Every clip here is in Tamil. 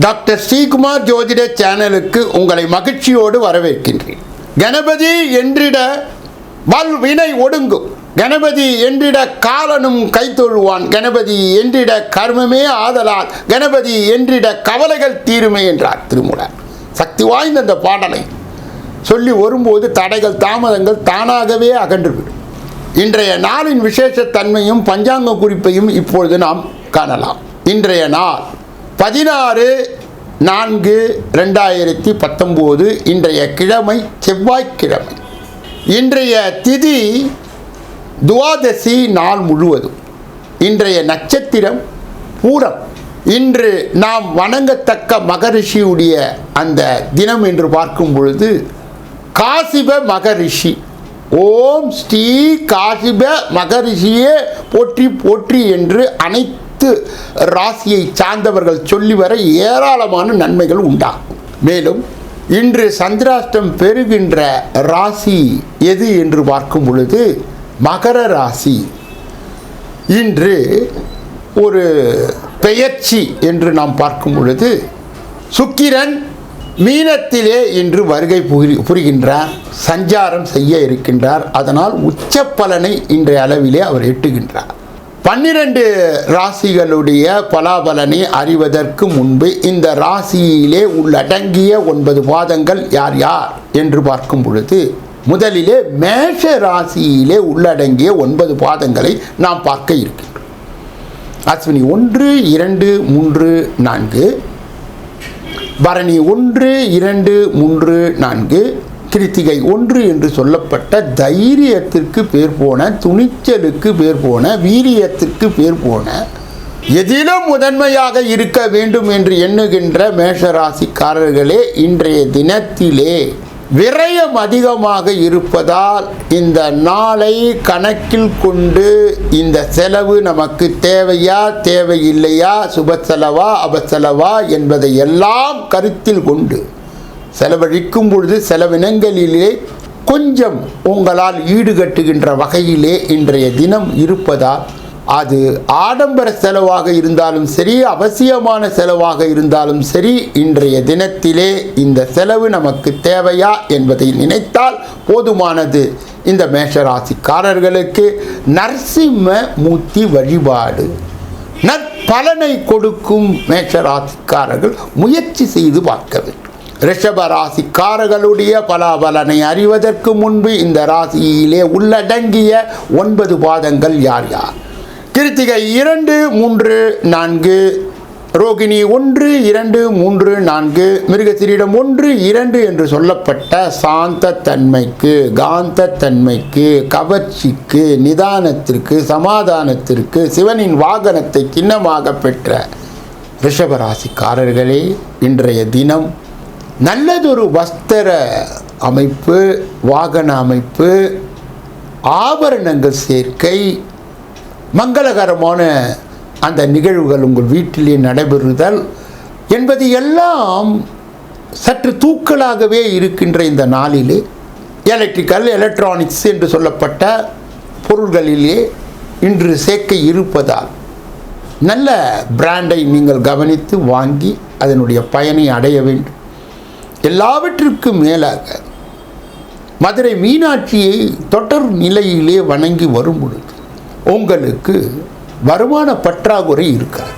டாக்டர் ஸ்ரீகுமார் ஜோதிட சேனலுக்கு உங்களை மகிழ்ச்சியோடு வரவேற்கின்றேன். கணபதி என்றிட வல் வினை ஒடுங்கும். கணபதி என்றிட காலனும் கைத்தொழுவான் கணபதி என்றிட கர்மமே ஆதலால். கணபதி என்றிட கவலைகள் தீருமே என்றார் திருமூலர். சக்தி வாய்ந்த அந்த பாடலை சொல்லி வரும்போது தடைகள் தாமதங்கள் தானாகவே அகன்றுவிடும். இன்றைய நாளின் விசேஷத்தன்மையும் பஞ்சாங்க குறிப்பையும் இப்பொழுது நாம் காணலாம். இன்றைய நாள் பதினாறு நான்கு ரெண்டாயிரத்தி பத்தொம்போது இன்றைய கிழமை செவ்வாய்க்கிழமை. இன்றைய திதி துவாதசி நாள் முழுவதும். இன்றைய நட்சத்திரம் பூரம். இன்று நாம் வணங்கத்தக்க மகரிஷியுடைய அந்த தினம் என்று பார்க்கும் பொழுது காசிப மகரிஷி. ஓம் ஸ்ரீ காசிப மகரிஷியே போற்றி போற்றி என்று அனைத்து ராசியை சார்ந்தவர்கள் சொல்லி வர ஏராளமான நன்மைகள் உண்டாகும். மேலும் இன்று சந்திராஷ்டம் பெறுகின்ற ராசி எது என்று பார்க்கும் பொழுது மகர ராசி. இன்று ஒரு பெயர்ச்சி என்று நாம் பார்க்கும் பொழுது சுக்கிரன் மீனத்திலே இன்று வருகை புரி- புரிகின்றார் சஞ்சாரம் செய்ய இருக்கின்றார். அதனால் உச்ச பலனை இன்றைய அளவிலே அவர் எட்டுகின்றார். பன்னிரண்டு ராசிகளுடைய பலாபலனை அறிவதற்கு முன்பு இந்த ராசியிலே உள்ளடங்கிய ஒன்பது பாதங்கள் யார் யார் என்று பார்க்கும் பொழுது முதலிலே மேஷ ராசியிலே உள்ளடங்கிய ஒன்பது பாதங்களை நாம் பார்க்க இருக்கின்றோம். அஸ்வினி ஒன்று இரண்டு மூன்று நான்கு. பரணி ஒன்று இரண்டு மூன்று நான்கு. கிருத்திகை ஒன்று என்று சொல்லப்பட்ட தைரியத்திற்கு பேர் போன துணிச்சலுக்கு பேர் போன வீரியத்திற்கு பேர் போன எதிலும் முதன்மையாக இருக்க வேண்டும் என்று எண்ணுகின்ற மேஷராசிக்காரர்களே இன்றைய தினத்திலே விரயம் அதிகமாக இருப்பதால் இந்த நாளை கணக்கில் கொண்டு இந்த செலவு நமக்கு தேவையா தேவையில்லையா சுப செலவா அபசெலவா என்பதை எல்லாம் கருத்தில் கொண்டு செலவழிக்கும் பொழுது செலவினங்களிலே கொஞ்சம் உங்களால் ஈடுகட்டுகின்ற வகையிலே இன்றைய தினம் இருப்பதால் அது ஆடம்பர செலவாக இருந்தாலும் சரி அவசியமான செலவாக இருந்தாலும் சரி இன்றைய தினத்திலே இந்த செலவு நமக்கு தேவையா என்பதை நினைத்தால் போதுமானது. இந்த மேஷராசிக்காரர்களுக்கு நரசிம்ம மூர்த்தி வழிபாடு. நற்பலனை கொடுக்கும் மேஷராசிக்காரர்கள் முயற்சி செய்து பார்க்க வேண்டும். ரிஷப ராசிக்காரர்களுடைய பலாபலனை அறிவதற்கு முன்பு இந்த ராசியிலே உள்ளடங்கிய ஒன்பது பாதங்கள் யார் யார்? கிருத்திகை இரண்டு மூன்று நான்கு ரோகிணி ஒன்று இரண்டு மூன்று நான்கு மிருகசிரிடம் ஒன்று இரண்டு என்று சொல்லப்பட்ட சாந்த தன்மைக்கு காந்த தன்மைக்கு கவர்ச்சிக்கு நிதானத்திற்கு சமாதானத்திற்கு சிவனின் வாகனத்தை சின்னமாக பெற்ற ரிஷபராசிக்காரர்களே இன்றைய தினம் நல்லதொரு வஸ்திர அமைப்பு வாகன அமைப்பு ஆபரணங்கள் சேர்க்கை மங்களகரமான அந்த நிகழ்வுகள் உங்கள் வீட்டிலே நடைபெறுதல் என்பது எல்லாம் சற்று தூக்கலாகவே இருக்கின்ற இந்த நாளிலே எலக்ட்ரிக்கல் எலக்ட்ரானிக்ஸ் என்று சொல்லப்பட்ட பொருள்களிலே இன்று சேர்க்கை இருப்பதால் நல்ல பிராண்டை நீங்கள் கவனித்து வாங்கி அதனுடைய பயனை அடைய வேண்டும். எல்லாவற்றிற்கும் மேலாக மதுரை மீனாட்சியை தொடர் நிலையிலே வணங்கி வரும் பொழுது உங்களுக்கு வருமான பற்றாக்குறை இருக்காது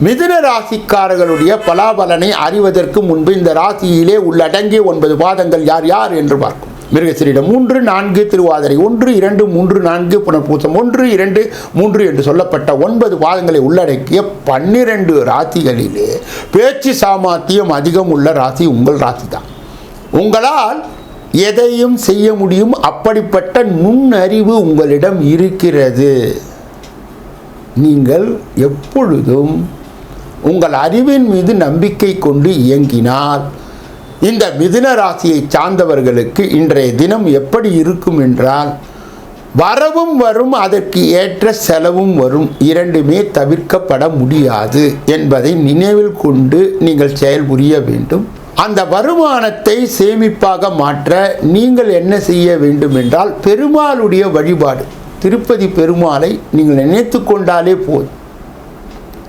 மிதுன ராசிக்காரர்களுடைய பலாபலனை அறிவதற்கு முன்பு இந்த ராசியிலே உள்ளடங்கிய ஒன்பது பாதங்கள் யார் யார் என்று பார்க்கும் மிருகசிரிடம் மூன்று நான்கு திருவாதிரை ஒன்று இரண்டு மூன்று நான்கு புனர்பூசம் ஒன்று இரண்டு மூன்று என்று சொல்லப்பட்ட ஒன்பது பாதங்களை உள்ளடக்கிய பன்னிரண்டு ராசிகளிலே பேச்சு சாமர்த்தியம் அதிகம் உள்ள ராசி உங்கள் ராசி தான் உங்களால் எதையும் செய்ய முடியும் அப்படிப்பட்ட நுண்ணறிவு உங்களிடம் இருக்கிறது. நீங்கள் எப்பொழுதும் உங்கள் அறிவின் மீது நம்பிக்கை கொண்டு இயங்கினால் இந்த மிதுன ராசியை சார்ந்தவர்களுக்கு இன்றைய தினம் எப்படி இருக்கும் என்றால் வரவும் வரும் அதற்கு ஏற்ற செலவும் வரும் இரண்டுமே தவிர்க்கப்பட முடியாது என்பதை நினைவில் கொண்டு நீங்கள் செயல்புரிய வேண்டும். அந்த வருமானத்தை சேமிப்பாக மாற்ற நீங்கள் என்ன செய்ய வேண்டும் என்றால் பெருமாளுடைய வழிபாடு. திருப்பதி பெருமாளை நீங்கள் நினைத்து கொண்டாலே போதும்.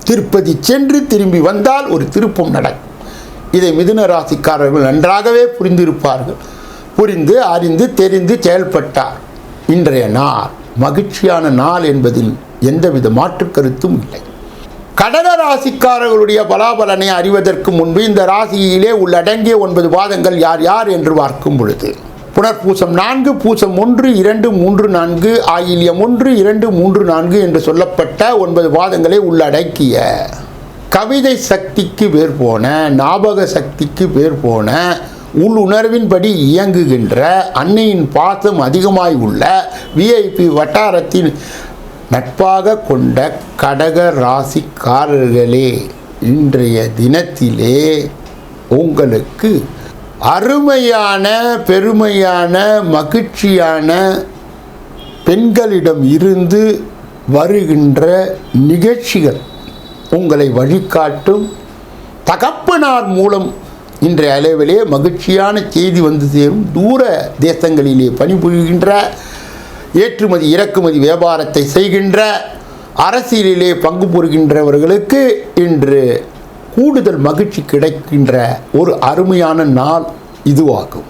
திருப்பதி சென்று திரும்பி வந்தால் ஒரு திருப்பம் நடக்கும் இதை மிதுன ராசிக்காரர்கள் நன்றாகவே புரிந்திருப்பார்கள். புரிந்து அறிந்து தெரிந்து செயல்பட்டார். இன்றைய நாள் மகிழ்ச்சியான நாள் என்பதில் எந்தவித மாற்று கருத்தும் இல்லை. கடக ராசிக்காரர்களுடைய பலாபலனை அறிவதற்கு முன்பு இந்த ராசியிலே உள்ளடங்கிய ஒன்பது பாதங்கள் யார் யார் என்று பார்க்கும் பொழுது புனர்பூசம் நான்கு பூசம் ஒன்று இரண்டு மூன்று நான்கு ஆயில்யம் ஒன்று இரண்டு மூன்று நான்கு என்று சொல்லப்பட்ட ஒன்பது பாதங்களை உள்ளடக்கிய கவிதை சக்திக்கு பேர் போன ஞாபக சக்திக்கு பேர் போன உள்ளுணர்வின்படி இயங்குகின்ற அன்னையின் பாசம் அதிகமாய் உள்ள விஐபி வட்டாரத்தின் நட்பாக கொண்ட கடக ராசிக்காரர்களே இன்றைய தினத்திலே உங்களுக்கு அருமையான பெருமையான மகிழ்ச்சியான பெண்களிடம் இருந்து வருகின்ற நிகழ்ச்சிகள். உங்களை வழிகாட்டும். தகப்பனார் மூலம் இன்றைய அளவிலே மகிழ்ச்சியான செய்தி வந்து சேரும். தூர தேசங்களிலே பணிபுரிகின்ற ஏற்றுமதி இறக்குமதி வியாபாரத்தை செய்கின்ற அரசியலிலே பங்கு பெறுகின்றவர்களுக்கு இன்று கூடுதல் மகிழ்ச்சி கிடைக்கின்ற ஒரு அருமையான நாள் இதுவாகும்.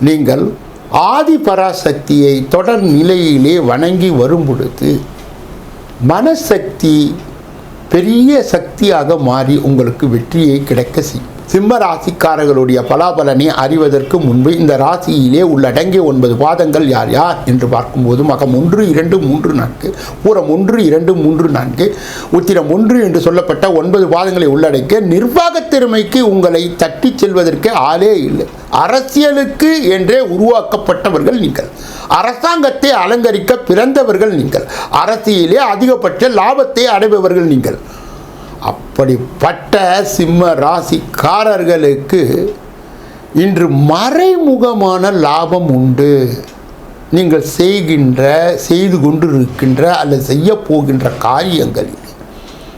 நீங்கள் ஆதி பராசக்தியை தொடர் நிலையிலே வணங்கி வரும் பொழுது மனசக்தி பெரிய சக்தியாக மாறி உங்களுக்கு வெற்றியை கிடைக்க செய்யும் சிம்ம ராசிக்காரர்களுடைய பலாபலனை அறிவதற்கு முன்பு இந்த ராசியிலே உள்ளடங்கிய ஒன்பது பாதங்கள் யார் யார் என்று பார்க்கும்போது மகம் ஒன்று இரண்டு மூன்று நான்கு பூரம் ஒன்று இரண்டு மூன்று நான்கு உத்திரம் ஒன்று என்று சொல்லப்பட்ட ஒன்பது பாதங்களை உள்ளடக்கிய நிர்வாகத் திறமைக்கு உங்களை தட்டிச் செல்வதற்கு ஆளே இல்லை. அரசியலுக்கு என்றே உருவாக்கப்பட்டவர்கள் நீங்கள். அரசாங்கத்தை அலங்கரிக்க பிறந்தவர்கள் நீங்கள். அரசியலே அதிகபட்ச லாபத்தை அடைபவர்கள் நீங்கள். அப்படிப்பட்ட சிம்ம ராசிக்காரர்களுக்கு இன்று மறைமுகமான லாபம் உண்டு. நீங்கள் செய்கின்ற செய்து கொண்டு இருக்கின்ற அல்லது செய்ய போகின்ற காரியங்களில்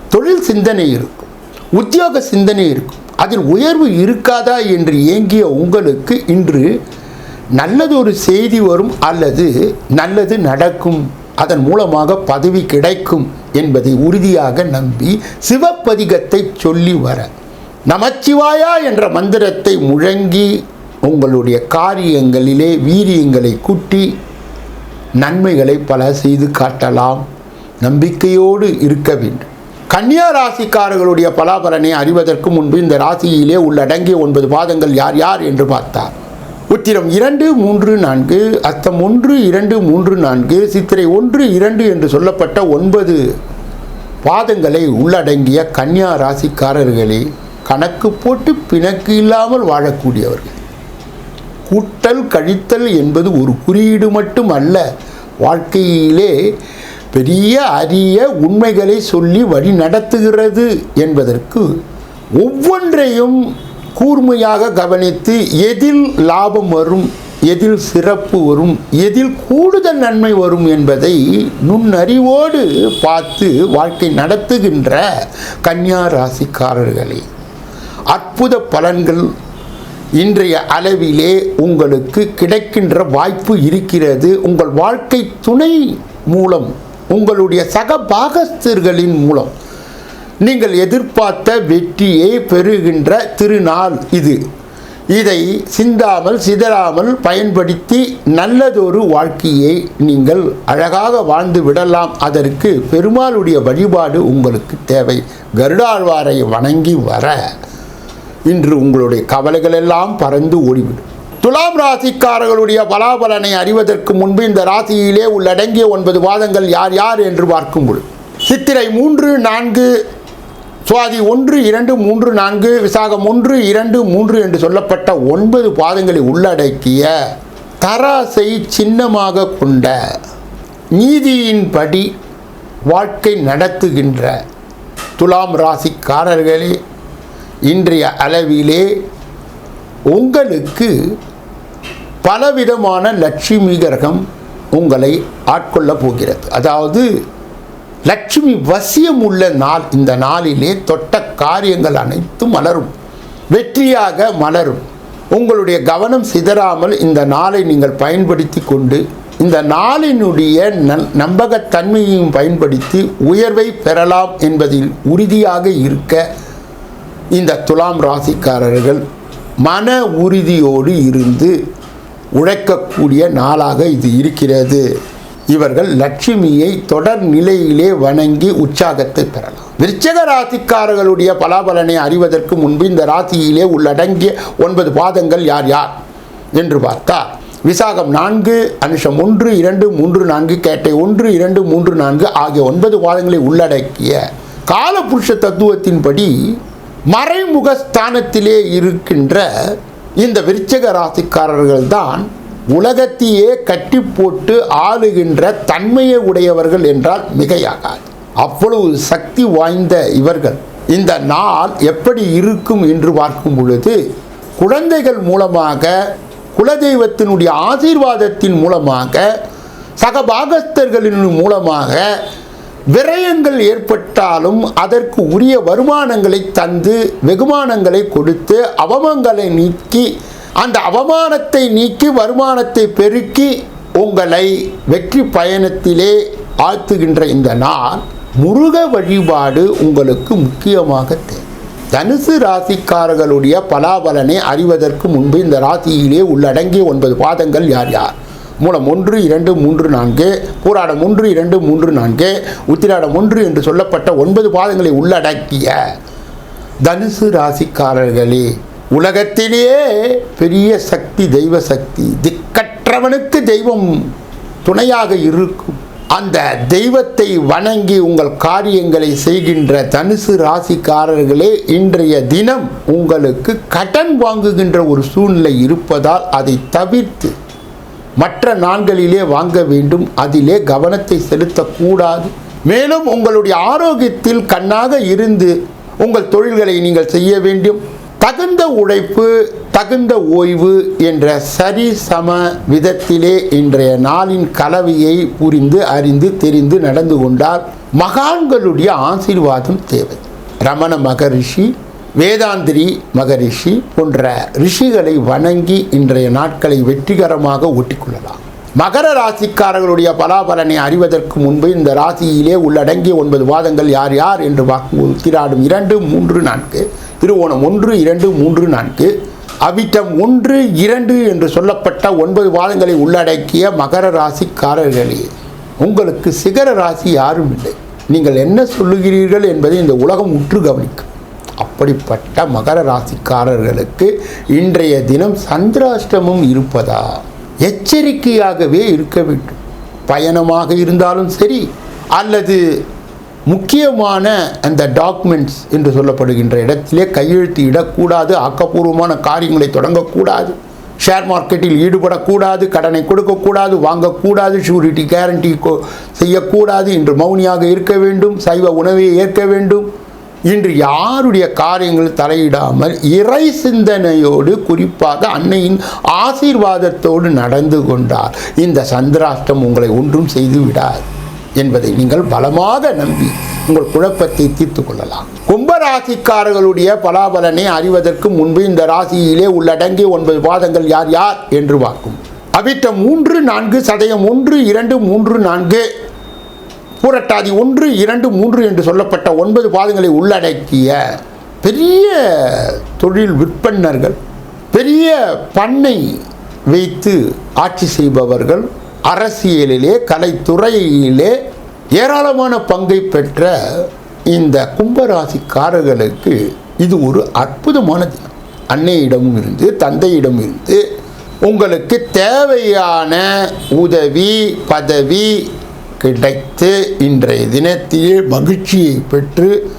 தொழில் சிந்தனை இருக்கும் உத்தியோக சிந்தனை இருக்கும். அதில் உயர்வு இருக்காதா என்று ஏங்கிய உங்களுக்கு இன்று நல்லதொரு செய்தி வரும் அல்லது நல்லது நடக்கும் அதன் மூலமாக பதவி கிடைக்கும் என்பதை உறுதியாக நம்பி சிவப்பதிகத்தை சொல்லி வர நமச்சிவாயா என்ற மந்திரத்தை முழங்கி உங்களுடைய காரியங்களிலே வீரியங்களை கூட்டி நன்மைகளை பல செய்து காட்டலாம். நம்பிக்கையோடு இருக்க வேண்டும். கன்னியா ராசிக்காரர்களுடைய பலாபலனை அறிவதற்கு முன்பு இந்த ராசியிலே உள்ளடங்கிய ஒன்பது பாதங்கள் யார் யார் என்று பார்த்தார். உத்திரம் இரண்டு மூன்று நான்கு அத்தம் ஒன்று இரண்டு மூன்று நான்கு சித்திரை ஒன்று இரண்டு என்று சொல்லப்பட்ட ஒன்பது பாதங்களை உள்ளடங்கிய கன்னியா ராசிக்காரர்களே கணக்கு போட்டு பிணக்கு இல்லாமல் வாழக்கூடியவர்கள். கூட்டல் கழித்தல் என்பது ஒரு குறியீடு மட்டும் அல்ல. வாழ்க்கையிலே பெரிய அரிய உண்மைகளை சொல்லி வழி நடத்துகிறது என்பதற்கு ஒவ்வொன்றையும் கூர்மையாக கவனித்து எதில் லாபம் வரும் எதில் சிறப்பு வரும் எதில் கூடுதல் நன்மை வரும் என்பதை நுண்ணறிவோடு பார்த்து வாழ்க்கை நடத்துகின்ற கன்னியா ராசிக்காரர்களே அற்புத பலன்கள் இன்றைய அளவிலே உங்களுக்கு கிடைக்கின்ற வாய்ப்பு இருக்கிறது. உங்கள் வாழ்க்கை துணை மூலம் உங்களுடைய சக பாகஸ்தர்களின் மூலம் நீங்கள் எதிர்பார்த்த வெற்றியை பெறுகின்ற திருநாள் இது. இதை சிந்தாமல் சிதறாமல் பயன்படுத்தி நல்லதொரு வாழ்க்கையை நீங்கள் அழகாக வாழ்ந்து விடலாம். அதற்கு பெருமாளுடைய வழிபாடு உங்களுக்கு தேவை. கருடாழ்வாரை வணங்கி வர இன்று உங்களுடைய கவலைகள் எல்லாம் பறந்து ஓடிவிடும். துலாம் ராசிக்காரர்களுடைய பலாபலனை அறிவதற்கு முன்பு இந்த ராசியிலே உள்ளடங்கிய ஒன்பது வாதங்கள் யார் யார் என்று பார்க்கும் பொழுது. சித்திரை மூன்று நான்கு சுவாதி ஒன்று இரண்டு மூன்று நான்கு விசாகம் ஒன்று இரண்டு மூன்று என்று சொல்லப்பட்ட ஒன்பது பாதங்களை உள்ளடக்கிய தராசை சின்னமாக கொண்ட நீதியின்படி வாழ்க்கை நடத்துகின்ற துலாம் ராசிக்காரர்களே இன்றைய அளவிலே உங்களுக்கு பலவிதமான லட்சுமி கிரகம் உங்களை ஆட்கொள்ளப் போகிறது. அதாவது லட்சுமி வசியம் உள்ள நாள் இந்த நாளிலே தொட்ட காரியங்கள் அனைத்தும் மலரும். வெற்றியாக மலரும். உங்களுடைய கவனம் சிதறாமல் இந்த நாளை நீங்கள் பயன்படுத்தி கொண்டு இந்த நாளினுடைய நல் நம்பகத்தன்மையையும் பயன்படுத்தி உயர்வை பெறலாம் என்பதில் உறுதியாக இருக்க இந்த துலாம் ராசிக்காரர்கள் மன உறுதியோடு இருந்து உழைக்கக்கூடிய நாளாக இது இருக்கிறது. இவர்கள் லட்சுமியை தொடர் நிலையிலே வணங்கி உற்சாகத்தை பெறலாம். விருச்சக ராசிக்காரர்களுடைய பலாபலனை அறிவதற்கு முன்பு இந்த ராசியிலே உள்ளடங்கிய ஒன்பது பாதங்கள் யார் யார் என்று பார்த்தால் விசாகம் நான்கு அனுஷம் ஒன்று இரண்டு மூன்று நான்கு கேட்டை ஒன்று இரண்டு மூன்று நான்கு ஆகிய ஒன்பது பாதங்களை உள்ளடக்கிய காலபுருஷ தத்துவத்தின்படி மறைமுக ஸ்தானத்திலே இருக்கின்ற இந்த விருச்சக ராசிக்காரர்கள் தான் உலகத்தையே கட்டி போட்டு ஆளுகின்ற தன்மையை உடையவர்கள் என்றால் மிகையாகாது. அவ்வளவு சக்தி வாய்ந்த இவர்கள். இந்த நாள் எப்படி இருக்கும் என்று பார்க்கும் பொழுது குழந்தைகள் மூலமாக குலதெய்வத்தினுடைய ஆசீர்வாதத்தின் மூலமாக சகபாகஸ்தர்களின் மூலமாக விரயங்கள் ஏற்பட்டாலும் அதற்கு உரிய வருமானங்களை தந்து வெகுமானங்களை கொடுத்து அவமங்களை நீக்கி அந்த அவமானத்தை நீக்கி வருமானத்தை பெருக்கி உங்களை வெற்றி பயணத்திலே ஆழ்த்துகின்ற இந்த நாள் முருக வழிபாடு உங்களுக்கு முக்கியமாக தேவை. தனுசு ராசிக்காரர்களுடைய பலாபலனை அறிவதற்கு முன்பு இந்த ராசியிலே உள்ளடங்கிய ஒன்பது பாதங்கள் யார் யார்? மூலம் ஒன்று இரண்டு மூன்று நான்கு பூராடம் ஒன்று இரண்டு மூன்று நான்கு உத்திராடம் ஒன்று என்று சொல்லப்பட்ட ஒன்பது பாதங்களை உள்ளடக்கிய தனுசு ராசிக்காரர்களே உலகத்திலேயே பெரிய சக்தி தெய்வ சக்தி. திக்கற்றவனுக்கு தெய்வம் துணையாக இருக்கும். அந்த தெய்வத்தை வணங்கி உங்கள் காரியங்களை செய்கின்ற தனுசு ராசிக்காரர்களே இன்றைய தினம் உங்களுக்கு கடன் வாங்குகின்ற ஒரு சூழ்நிலை இருப்பதால் அதை தவிர்த்து மற்ற நாட்களிலே வாங்க வேண்டும். அதிலே கவனத்தை செலுத்தக்கூடாது. மேலும் உங்களுடைய ஆரோக்கியத்தில் கண்ணாக இருந்து உங்கள் தொழில்களை நீங்கள் செய்ய வேண்டும். தகுந்த உழைப்பு தகுந்த ஓய்வு என்ற சரி சம விதத்திலே இன்றைய நாளின் கலவையை புரிந்து அறிந்து தெரிந்து நடந்து கொண்டால் மகான்களுடைய ஆசீர்வாதம் தேவை. ரமண மகரிஷி வேதாந்திரி மகரிஷி போன்ற ரிஷிகளை வணங்கி இன்றைய நாட்களை வெற்றிகரமாக ஒட்டிக்கொள்ளலாம். மகர ராசிக்காரர்களுடைய பலாபலனை அறிவதற்கு முன்பு இந்த ராசியிலே உள்ளடங்கிய ஒன்பது வாதங்கள் யார் யார் என்று பார்க்கும்போது திராடும் இரண்டு மூன்று நான்கு. திருவோணம் ஒன்று இரண்டு மூன்று நான்கு. அவிட்டம் ஒன்று இரண்டு என்று சொல்லப்பட்ட ஒன்பது வாதங்களை உள்ளடக்கிய மகர ராசிக்காரர்களே உங்களுக்கு சிகர ராசி யாரும் இல்லை. நீங்கள் என்ன சொல்லுகிறீர்கள் என்பதை இந்த உலகம் உற்று கவனிக்கும். அப்படிப்பட்ட மகர ராசிக்காரர்களுக்கு இன்றைய தினம் சந்திராஷ்டமம் இருப்பதா? எச்சரிக்கையாகவே இருக்க வேண்டும். பயணமாக இருந்தாலும் சரி அல்லது முக்கியமான அந்த டாக்குமெண்ட்ஸ் என்று சொல்லப்படுகின்ற இடத்திலே கையெழுத்து இடக்கூடாது ஆக்கப்பூர்வமான காரியங்களை தொடங்கக்கூடாது ஷேர் மார்க்கெட்டில் ஈடுபடக்கூடாது கடனை கொடுக்கக்கூடாது வாங்கக்கூடாது ஷூரிட்டி கேரண்டி செய்யக்கூடாது இன்று மௌனியாக இருக்க வேண்டும் சைவ உணவை ஏற்க வேண்டும். இன்று யாருடைய காரியங்கள் தலையிடாமல் இறை சிந்தனையோடு குறிப்பாக அன்னையின் ஆசீர்வாதத்தோடு நடந்து கொண்டார். இந்த சந்திராஷ்டம் உங்களை ஒன்றும் செய்து விடாது. என்பதை நீங்கள் பலமாக நம்பி உங்கள் குழப்பத்தை தீர்த்து கொள்ளலாம். கும்பராசிக்காரர்களுடைய பலாபலனை அறிவதற்கு முன்பு இந்த ராசியிலே உள்ளடங்கிய ஒன்பது பாதங்கள் யார் யார் என்று பார்க்கும். அவிட்ட மூன்று நான்கு சதயம் ஒன்று இரண்டு மூன்று நான்கு பூரட்டாதி ஒன்று இரண்டு மூன்று என்று சொல்லப்பட்ட ஒன்பது பாதங்களை உள்ளடக்கிய பெரிய தொழில் விற்பன்னர்கள் பெரிய பண்ணை வைத்து ஆட்சி செய்பவர்கள் அரசியலிலே கலைத்துறையிலே ஏராளமான பங்கை பெற்ற இந்த கும்பராசிக்காரர்களுக்கு இது ஒரு அற்புதமான தினம். அன்னையிடமும் இருந்து தந்தையிடம் இருந்து உங்களுக்கு தேவையான உதவி பதவி கிடைத்து இன்றைய தினத்திலே மகிழ்ச்சியை பெற்று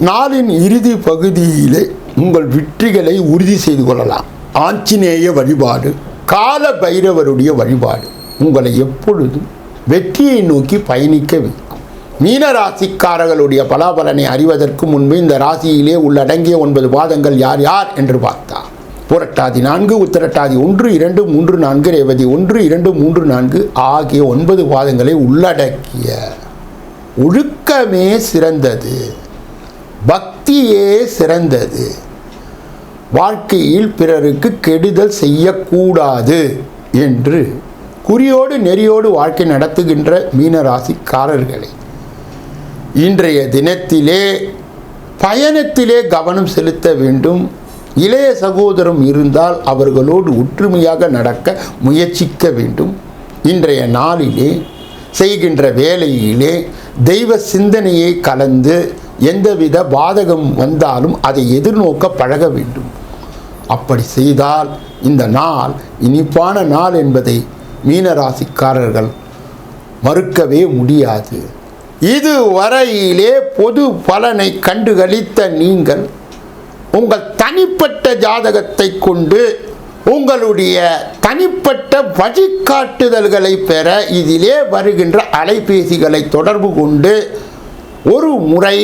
நாளின் இறுதி பகுதியிலே உங்கள் வெற்றிகளை உறுதி செய்து கொள்ளலாம். ஆஞ்சநேய வழிபாடு கால பைரவருடைய வழிபாடு. உங்களை எப்பொழுதும் வெற்றியை நோக்கி பயணிக்க வைக்கும். மீன ராசிக்காரர்களுடைய பலாபலனை அறிவதற்கு முன்பு இந்த ராசியிலே உள்ளடங்கிய ஒன்பது பாதங்கள் யார் யார் என்று பார்த்தார். புரட்டாதி நான்கு உத்திரட்டாதி ஒன்று இரண்டு மூன்று நான்கு ரேவதி ஒன்று இரண்டு மூன்று நான்கு ஆகிய ஒன்பது பாதங்களை உள்ளடக்கிய ஒழுக்கமே சிறந்தது. பக்தியே சிறந்தது. வாழ்க்கையில் பிறருக்கு கெடுதல் செய்யக்கூடாது என்று குறியோடு நெறியோடு வாழ்க்கை நடத்துகின்ற மீனராசிக்காரர்களே இன்றைய தினத்திலே பயணத்திலே கவனம் செலுத்த வேண்டும். இளைய சகோதரம் இருந்தால் அவர்களோடு ஒற்றுமையாக நடக்க முயற்சிக்க வேண்டும். இன்றைய நாளிலே செய்கின்ற வேலையிலே தெய்வ சிந்தனையை கலந்து எந்தவித பாதகம் வந்தாலும் அதை எதிர்நோக்க பழக வேண்டும். அப்படி செய்தால் இந்த நாள் இனிப்பான நாள் என்பதை மீனராசிக்காரர்கள் மறுக்கவே முடியாது. இதுவரையிலே பொது பலனை கண்டுகளித்த நீங்கள் உங்கள் தனிப்பட்ட ஜாதகத்தை கொண்டு உங்களுடைய தனிப்பட்ட வழிகாட்டுதல்களை பெற இதிலே வருகின்ற அலைபேசிகளை தொடர்பு கொண்டு ஒரு முறை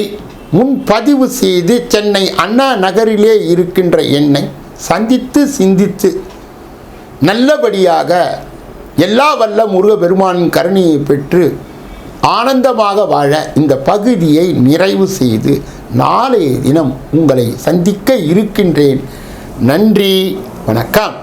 முன்பதிவு செய்து சென்னை அண்ணா நகரிலே இருக்கின்ற எண்ணை சந்தித்து சிந்தித்து நல்லபடியாக எல்லா வல்ல முருகப்பெருமானின் கருணையை பெற்று ஆனந்தமாக வாழ இந்த பகுதியை நிறைவு செய்து நாளைய தினம் உங்களை சந்திக்க இருக்கின்றேன். நன்றி வணக்கம்.